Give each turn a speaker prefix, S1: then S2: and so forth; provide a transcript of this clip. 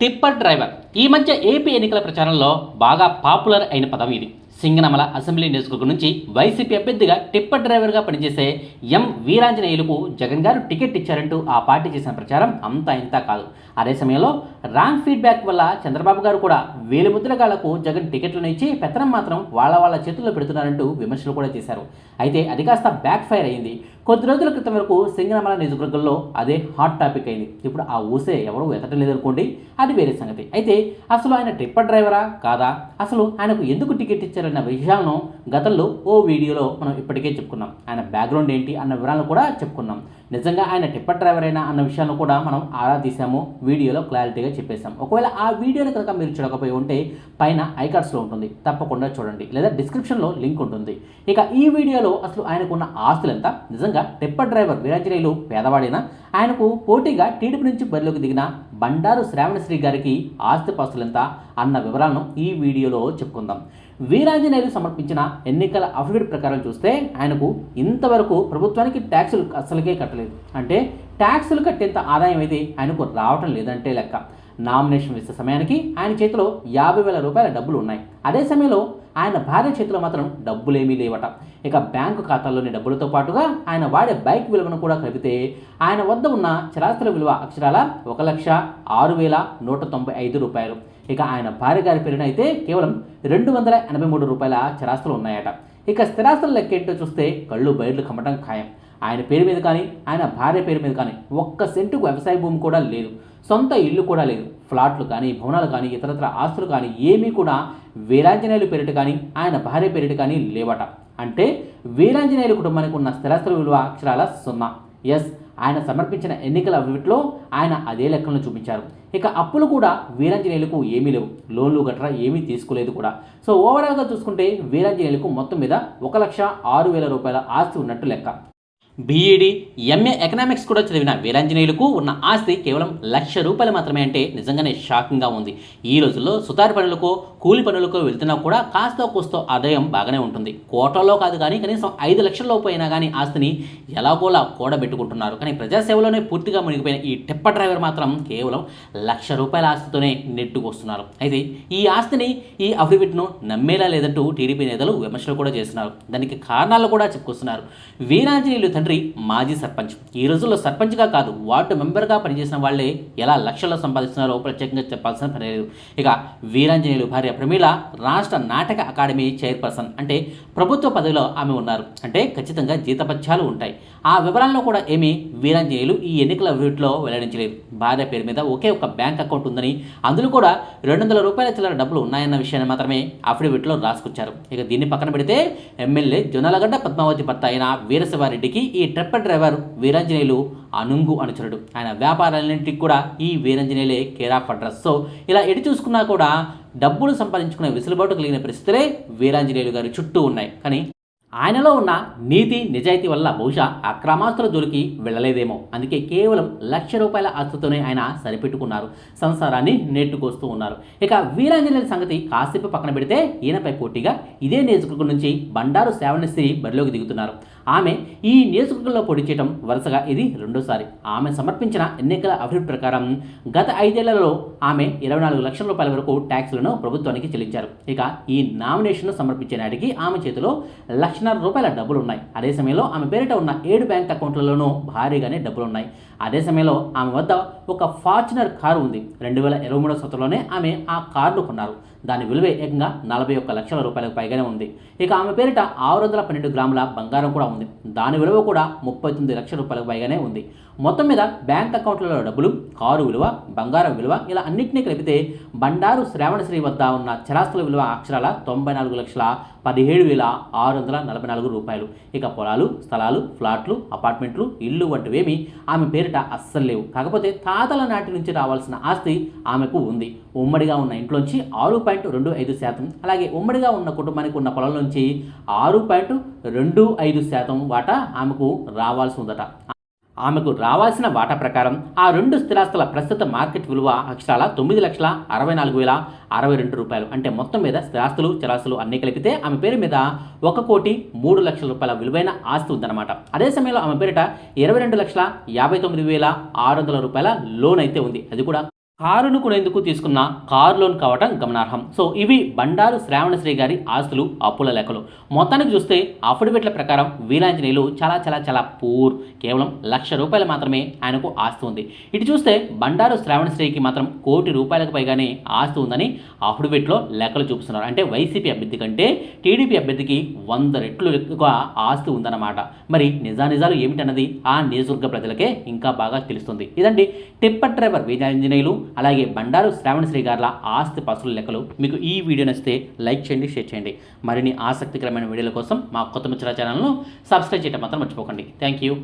S1: Tipper driver. ఈ మధ్య AP ఎన్నికల ప్రచారంలో బాగా పాపులర్ అయిన పదం ఇది. సింగనమల అసెంబ్లీ నియోజకవర్గం నుంచి వైసీపీ అభ్యర్థిగా టిప్పర్ డ్రైవర్గా పనిచేసే ఎం వీరాంజనేయులకు జగన్ గారు టికెట్ ఇచ్చారంటూ ఆ పార్టీ చేసిన ప్రచారం అంతా ఇంతా కాదు. అదే సమయంలో రాంగ్ ఫీడ్బ్యాక్ వల్ల చంద్రబాబు గారు కూడా వేలు ముద్రగాళ్ళకు జగన్ టికెట్లను ఇచ్చి పెత్తనం మాత్రం వాళ్ళ వాళ్ళ చేతుల్లో పెడుతున్నారంటూ విమర్శలు కూడా చేశారు. అయితే అది కాస్త బ్యాక్ ఫైర్ అయింది. కొద్ది రోజుల క్రితం వరకు సింగనమల నియోజకవర్గంలో అదే హాట్ టాపిక్ అయింది. ఇప్పుడు ఆ ఊసే ఎవరు ఎత్తడం లేదనుకోండి అది వేరే సంగతి. అయితే అసలు ఆయన టిప్పర్ డ్రైవరా కాదా? అసలు ఆయనకు ఎందుకు టికెట్ ఇచ్చారన్న విషయాలను గతంలో ఓ వీడియోలో మనం ఇప్పటికే చెప్పుకున్నాం. ఆయన బ్యాక్గ్రౌండ్ ఏంటి అన్న వివరాలను కూడా చెప్పుకున్నాం. నిజంగా ఆయన టిప్పర్ డ్రైవర్ అయినా అన్న విషయాలను కూడా మనం ఆరా తీసాము వీడియోలో క్లారిటీగా చెప్పేశాం. ఒకవేళ ఆ వీడియోని కనుక మీరు చూడకపోయి ఉంటే పైన ఐకార్డ్స్లో ఉంటుంది. తప్పకుండా చూడండి. లేదా డిస్క్రిప్షన్లో లింక్ ఉంటుంది. ఇక ఈ వీడియోలో అసలు ఆయనకున్న ఆస్తులు ఎంత? నిజంగా టిప్పర్ డ్రైవర్ వీరాంజనేయులు పేదవాడైనా ఆయనకు పోటీగా టీడీపీ నుంచి బరిలోకి దిగిన బండారు శ్రావణశ్రీ గారికి ఆస్తిపాస్తులు అన్న వివరాలను ఈ వీడియోలో చెప్పుకుందాం. వీరాంజనేయులు సమర్పించిన ఎన్నికల అఫిడవిట్ ప్రకారం చూస్తే ఆయనకు ఇంతవరకు ప్రభుత్వానికి ట్యాక్సులు అసలుకే కట్టలేదు. అంటే ట్యాక్సులు కట్టేంత ఆదాయం అయితే ఆయనకు రావటం లేదంటే లెక్క. నామినేషన్ వేసే సమయానికి ఆయన చేతిలో యాభై వేల రూపాయల డబ్బులు ఉన్నాయి. అదే సమయంలో ఆయన భార్య చేతిలో మాత్రం డబ్బులేమీ లేవట. ఇక బ్యాంకు ఖాతాలోని డబ్బులతో పాటుగా ఆయన వాడే బైక్ విలువను కూడా కలిపితే ఆయన వద్ద ఉన్న చరాస్తుల విలువ అక్షరాల ఒక లక్ష ఆరు వేల నూట తొంభై ఐదు రూపాయలు. ఇక ఆయన భార్య గారి పేరున అయితే కేవలం రెండు వందల ఎనభై మూడు రూపాయల చరాస్తులు ఉన్నాయట. ఇక స్థిరాస్తులు లెక్కేంటో చూస్తే కళ్ళు బయర్లు కమ్మటం ఖాయం. ఆయన పేరు మీద కానీ ఆయన భార్య పేరు మీద కానీ ఒక్క సెంటుకు వ్యవసాయ భూమి కూడా లేదు. సొంత ఇల్లు కూడా లేదు. ఫ్లాట్లు కానీ భవనాలు కానీ ఇతరత్ర ఆస్తులు కానీ ఏమీ కూడా వీరాంజనేయులు పేరిట కానీ ఆయన భార్య పేరిట కానీ లేవట. అంటే వీరాంజనేయుల కుటుంబానికి ఉన్న స్థిరాస్తుల విలువ అక్షరాల సున్నా. ఎస్ ఆయన సమర్పించిన ఎన్నికల అవిట్లో ఆయన అదే లెక్కలను చూపించారు. ఇక అప్పులు కూడా వీరంజనేయులకు ఏమీ లేవు. లోన్లు గట్రా ఏమీ తీసుకోలేదు కూడా. సో ఓవరాల్గా చూసుకుంటే వీరంజనేయులకు మొత్తం మీద ఒక లక్ష ఆరు వేల రూపాయల ఆస్తి ఉన్నట్టు లెక్క. బీఈడి ఎంఏ ఎకనామిక్స్ కూడా చదివిన వీరాంజనేయులకు ఉన్న ఆస్తి కేవలం లక్ష రూపాయలు మాత్రమే అంటే నిజంగానే షాకింగ్గా ఉంది. ఈ రోజుల్లో సుతారు పనులకు కూలి పనులకు వెళ్తున్నా కూడా కాస్త కూస్తో ఆదాయం బాగానే ఉంటుంది. కోటలో కాదు కానీ కనీసం ఐదు లక్షల లోపు అయినా కానీ ఆస్తిని ఎలాగోలా కూడబెట్టుకుంటున్నారు. కానీ ప్రజాసేవలోనే పూర్తిగా మునిగిపోయిన ఈ టిప్పర్ డ్రైవర్ మాత్రం కేవలం లక్ష రూపాయల ఆస్తితోనే నెట్టుకొస్తున్నారు. అయితే ఈ ఆస్తిని ఈ అఫిడవిట్ను నమ్మేలా లేదంటూ టీడీపీ నేతలు విమర్శలు కూడా చేస్తున్నారు. దానికి కారణాలు కూడా చెప్పుకొస్తున్నారు. వీరాంజనేయులు తండ్రి మాజీ సర్పంచ్. ఈ రోజుల్లో సర్పంచ్గా కాదు వార్డు మెంబర్గా పనిచేసిన వాళ్ళే ఎలా లక్షల్లో సంపాదిస్తున్నారో ప్రత్యేకంగా చెప్పాల్సిన పని లేదు. ఇక వీరాంజనేయులు భార్య ప్రమీల రాష్ట్ర నాటక అకాడమీ చైర్పర్సన్ అంటే ప్రభుత్వ పదవిలో ఆమె ఉన్నారు. అంటే ఖచ్చితంగా జీతపత్యాలు ఉంటాయి. ఆ వివరాలను కూడా ఏమీ వీరాంజనేయులు ఈ ఎన్నికల వీటిలో వెల్లడించలేదు. భార్య పేరు మీద ఒకే ఒక బ్యాంక్ అకౌంట్ ఉందని అందులో కూడా రెండు వందల రూపాయల చిల్లర డబ్బులు ఉన్నాయన్న విషయాన్ని మాత్రమే అఫిడవిట్లో రాసుకొచ్చారు. ఇక దీన్ని పక్కన పెడితే ఎమ్మెల్యే జొన్నలగడ్డ పద్మావతి భర్త అయిన వీరశివారెడ్డికి ఈ ట్రిప్పర్ డ్రైవర్ వీరాంజనేయులు అనుంగు అనుచరుడు ఆయన వ్యాపారాలన్నింటికి కూడా ఈ వీరాంజనేయులే కేర్ ఆఫ్ అడ్రస్ సో ఇలా ఎటు చూసుకున్నా కూడా డబ్బులు సంపాదించుకునే వెసులుబాటు కలిగిన పరిస్థితులే వీరాంజనేయులు గారి చుట్టూ ఉన్నాయి. కానీ ఆయనలో ఉన్న నీతి నిజాయితీ వల్ల బహుశా అక్రమాస్తుల జోలికి వెళ్ళలేదేమో. అందుకే కేవలం లక్ష రూపాయల ఆస్తుతోనే ఆయన సరిపెట్టుకున్నారు. సంసారాన్ని నెట్టుకొస్తూ ఉన్నారు. ఇక వీరాంజనేయుల సంగతి కాసేపు పక్కన పెడితే ఈయనపై పోటీగా ఇదే నియోజకవర్గం నుంచి బండారు శ్రావణశ్రీ బరిలోకి దిగుతున్నారు. ఆమె ఈ నియోజకవర్గంలో పోటీ చేయడం వరుసగా ఇది రెండోసారి. ఆమె సమర్పించిన ఎన్నికల అభివృద్ధి ప్రకారం గత ఐదేళ్ళలో ఆమె ఇరవై నాలుగు లక్షల రూపాయల వరకు ట్యాక్స్లను ప్రభుత్వానికి చెల్లించారు. ఇక ఈ నామినేషన్ సమర్పించే నాటికి ఆమె చేతిలో లక్షన్నర రూపాయల డబ్బులు ఉన్నాయి అదే సమయంలో ఆమె పేరిట ఉన్న ఏడు బ్యాంక్ అకౌంట్లలోనూ భారీగానే డబ్బులు ఉన్నాయి అదే సమయంలో ఆమె వద్ద ఒక ఫార్చునర్ కారు ఉంది. రెండు వేల ఇరవై మూడో సంవత్సరంలోనే ఆమె ఆ కారును కొన్నారు. దాని విలువ ఏకంగా నలభై ఒక్క లక్షల రూపాయలకు పైగానే ఉంది. ఇక ఆమె పేరిట ఆరు వందల పన్నెండు గ్రాముల బంగారం కూడా ఉంది. దాని విలువ కూడా ముప్పై తొమ్మిది లక్షల రూపాయలకు పైగానే ఉంది. మొత్తం మీద బ్యాంక్ అకౌంట్లలో డబ్బులు కారు విలువ బంగారం విలువ ఇలా అన్నింటినీ కలిపితే బండారు శ్రావణశ్రీ వద్ద ఉన్న చరాస్తుల విలువ అక్షరాల తొంభై నాలుగు లక్షల పదిహేడు వేల ఆరు వందల నలభై నాలుగు రూపాయలు. ఇక పొలాలు స్థలాలు ఫ్లాట్లు అపార్ట్మెంట్లు ఇల్లు వంటివేమి ఆమె పేరిట అస్సలు లేవు. కాకపోతే తాతల నాటి నుంచి రావాల్సిన ఆస్తి ఆమెకు ఉంది. ఉమ్మడిగా ఉన్న ఇంట్లోంచి ఆరు పాయింట్ రెండు ఐదు శాతం అలాగే ఉమ్మడిగా ఉన్న కుటుంబానికి ఉన్న పొలం నుంచి ఆరు పాయింట్ రెండు ఐదు శాతం వాటా ఆమెకు రావాల్సి ఉందట. ఆమెకు రావాల్సిన వాటా ప్రకారం ఆ రెండు స్థిరాస్తుల ప్రస్తుత మార్కెట్ విలువ అక్షరాల తొమ్మిది లక్షల అరవై నాలుగు వేల అరవై రెండు రూపాయలు. అంటే మొత్తం మీద స్థిరాస్తులు చరాస్తులు అన్నీ కలిపితే ఆమె పేరు మీద ఒక కోటి మూడు లక్షల రూపాయల విలువైన ఆస్తి ఉందన్నమాట. అదే సమయంలో ఆమె పేరిట ఇరవై రెండు లక్షల యాభై తొమ్మిది వేల ఆరు వందల రూపాయల లోన్ అయితే ఉంది. అది కూడా కారును కొనేందుకు తీసుకున్న కారు లోన్ కావటం గమనార్హం. సో ఇవి బండారు శ్రావణశ్రీ గారి ఆస్తులు అప్పుల లెక్కలు. మొత్తానికి చూస్తే అఫిడవిట్ల ప్రకారం వీరాంజనేయులు చాలా చాలా చాలా పూర్. కేవలం లక్ష రూపాయలు మాత్రమే ఆయనకు ఆస్తి ఉంది. ఇటు చూస్తే బండారు శ్రావణశ్రీకి మాత్రం కోటి రూపాయలకు పైగానే ఆస్తి ఉందని అఫిడవిట్లో లెక్కలు చూపిస్తున్నారు. అంటే వైసీపీ అభ్యర్థి కంటే టీడీపీ అభ్యర్థికి వంద రెట్లు ఎక్కువ ఆస్తి ఉందన్నమాట. మరి నిజానిజాలు ఏమిటన్నది ఆ నియోజకవర్గ ప్రజలకే ఇంకా బాగా తెలుస్తుంది. ఇదండి టిప్పర్ డ్రైవర్ వీరాంజనేయులు అలాగే బండారు శ్రావణశ్రీ గారుల ఆస్తి పసుల లెక్కలు మీకు ఈ వీడియో నచ్చితే లైక్ చేయండి షేర్ చేయండి. మరిన్ని ఆసక్తికరమైన వీడియోల కోసం మా కొత్త ముచ్చల ఛానల్ను సబ్స్క్రైబ్ చేయడం మాత్రం మర్చిపోకండి. Thank you